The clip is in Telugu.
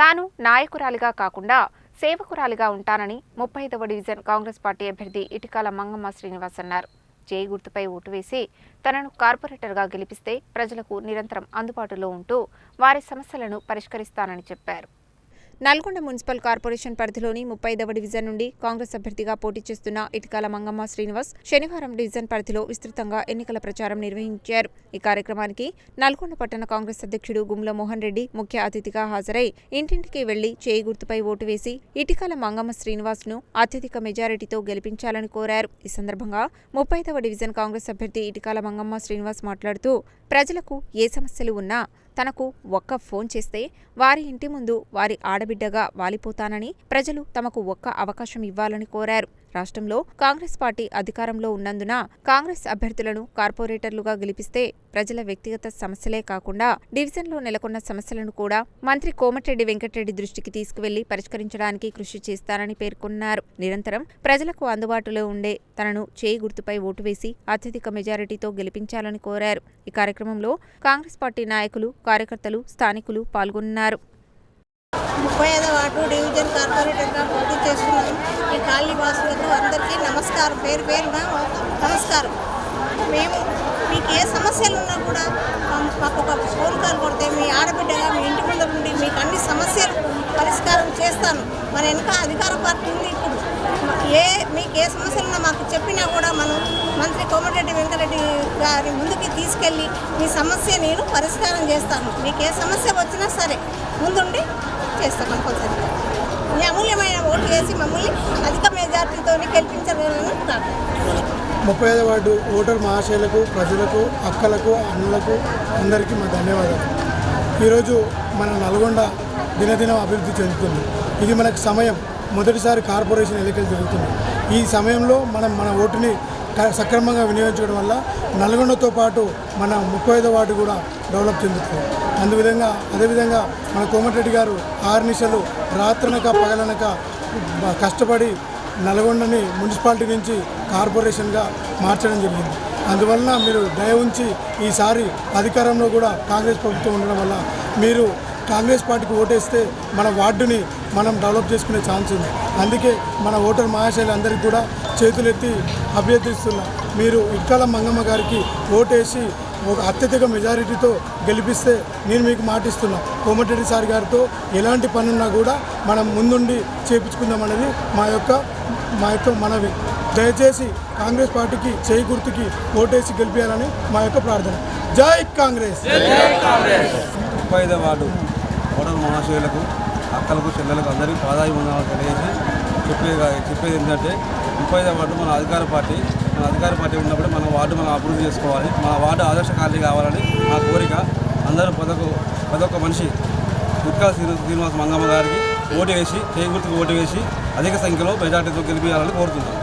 తాను నాయకురాలిగా కాకుండా సేవకురాలిగా ఉంటానని ముప్పై ఐదవ డివిజన్ కాంగ్రెస్ పార్టీ అభ్యర్థి ఇటికాల మంగమ్మ శ్రీనివాస్ అన్నారు. చేయి గుర్తుపై ఓటు వేసి తనను కార్పొరేటర్గా గెలిపిస్తే ప్రజలకు నిరంతరం అందుబాటులో ఉంటూ వారి సమస్యలను పరిష్కరిస్తానని చెప్పారు. నల్గొండ మున్సిపల్ కార్పొరేషన్ పరిధిలోని ముప్పై ఐదవ డివిజన్ నుండి కాంగ్రెస్ అభ్యర్థిగా పోటీ చేస్తున్న ఇటికాల మంగమ్మ శ్రీనివాస్ శనివారం డివిజన్ పరిధిలో విస్తృతంగా ఎన్నికల ప్రచారం నిర్వహించారు. ఈ కార్యక్రమానికి నల్గొండ పట్టణ కాంగ్రెస్ అధ్యక్షుడు గుమ్ల మోహన్ రెడ్డి ముఖ్య అతిథిగా హాజరై ఇంటింటికి వెళ్ళి చేయి గుర్తుపై ఓటు వేసి ఇటికాల మంగమ్మ శ్రీనివాస్ను అత్యధిక మెజారిటీతో గెలిపించాలని కోరారు. ఈ సందర్భంగా ముప్పై డివిజన్ కాంగ్రెస్ అభ్యర్థి ఇటికాల మంగమ్మ శ్రీనివాస్ మాట్లాడుతూ ప్రజలకు ఏ సమస్యలు ఉన్నా తనకు ఒక్క ఫోన్ చేస్తే వారి ఇంటి ముందు వారి ఆడబిడ్డగా వాలిపోతానని ప్రజలు తమకు ఒక్క అవకాశం ఇవ్వాలని కోరారు. రాష్ట్రంలో కాంగ్రెస్ పార్టీ అధికారంలో ఉన్నందున కాంగ్రెస్ అభ్యర్థులను కార్పొరేటర్లుగా గెలిపిస్తే ప్రజల వ్యక్తిగత సమస్యలే కాకుండా డివిజన్లో నెలకొన్న సమస్యలను కూడా మంత్రి కోమటిరెడ్డి వెంకటరెడ్డి దృష్టికి తీసుకువెళ్ళి పరిష్కరించడానికి కృషి చేస్తానని పేర్కొన్నారు. నిరంతరం ప్రజలకు అందుబాటులో ఉండే తనను చేయి గుర్తుపై ఓటు వేసి అత్యధిక మెజారిటీతో గెలిపించాలని కోరారు. ఈ కార్యక్రమంలో కాంగ్రెస్ పార్టీ నాయకులు కార్యకర్తలు స్థానికులు పాల్గొన్నారు. ముప్పై ఐదవ వార్డు డివిజన్ కార్పొరేటర్గా పోటీ చేస్తున్నాను. ఈ కాలనీ వాసులకు అందరికీ నమస్కారం. పేరు పేరున నమస్కారం. మేము మీకు ఏ సమస్యలు ఉన్నా కూడా మాకు ఒక ఫోన్ కాల్ కొడితే మీ ఆడబిడ్డగా మీ ఇంటి ముందు నుండి మీకు అన్ని సమస్యలు పరిష్కారం చేస్తాను. మన వెనుక అధికార పార్టీ ఉంది ఇప్పుడు. ఏ మీకు ఏ సమస్యలు ఉన్నా మాకు చెప్పినా కూడా మనం మంత్రి కోమటిరెడ్డి వెంకరెడ్డి గారి ముందుకి తీసుకెళ్ళి మీ సమస్య నేను పరిష్కారం చేస్తాను. మీకు ఏ సమస్య వచ్చినా సరే ముందుండి చేస్తాం కంపల్సరీ మీ అమూల్యమైన ఓటు వేసి మమ్మల్ని అధిక మెజార్టీతో గెలిపించాలని ముప్పై ఐదు వార్డు ఓటర్ మహాశయులకు ప్రజలకు అక్కలకు అన్నలకు అందరికీ మా ధన్యవాదాలు. ఈరోజు మన నల్గొండ దినదినం అభివృద్ధి చెందుతుంది. ఇది మనకు సమయం. మొదటిసారి కార్పొరేషన్ ఎన్నికలు జరుగుతుంది ఈ సమయంలో మనం మన ఓటుని సక్రమంగా వినియోగించడం వల్ల నల్గొండతో పాటు మన ముప్పై ఐదో వార్డు కూడా డెవలప్ చెందుతుంది. అందువిధంగా అదేవిధంగా మన కోమటిరెడ్డి గారు ఆరు నిశలు రాత్రనక పగలనక కష్టపడి నల్గొండని మున్సిపాలిటీ నుంచి కార్పొరేషన్గా మార్చడం జరిగింది. అందువలన మీరు దయ ఉంచి ఈసారి అధికారంలో కూడా కాంగ్రెస్ ప్రభుత్వం ఉండడం వల్ల మీరు కాంగ్రెస్ పార్టీకి ఓటేస్తే మన వార్డుని మనం డెవలప్ చేసుకునే ఛాన్స్ ఉంది. అందుకే మన ఓటర్ మహాశైలందరికీ కూడా చేతులెత్తి అభ్యర్థిస్తున్నా. మీరు ఇక్కల మంగమ్మ గారికి ఓటేసి ఒక అత్యధిక మెజారిటీతో గెలిపిస్తే నేను మీకు మాటిస్తున్నా. కోమటిరెడ్డి సార్ గారితో ఎలాంటి పనున్నా కూడా మనం ముందుండి చేపించుకుందామనేది మా యొక్క మా యొక్క మనవి. దయచేసి కాంగ్రెస్ పార్టీకి చేయి గుర్తుకి ఓటేసి గెలిపించాలని మా యొక్క ప్రార్థన. జై కాంగ్రెస్! ముప్పై ఐదో వార్డు ఓటర్ మహాశయులకు అక్కలకు చెల్లెలకు అందరికీ పాదాభివందనాలు తెలియజేసి చెప్పేది చెప్పేది ఏంటంటే ముప్పై వార్డు మన అధికార పార్టీ. మన అధికార పార్టీ ఉన్నప్పుడు మన వార్డు మనం అభివృద్ధి చేసుకోవాలి. మన వార్డు ఆదర్శ కాలనీ కావాలని నా కోరిక. అందరూ పదొక పదొక మనిషి గుట్కా శ్రీనివాస మంగమ్మ గారికి ఓటు వేసి చేయి ఓటు వేసి అధిక సంఖ్యలో మెజార్టీతో గెలిపించాలని కోరుతున్నాను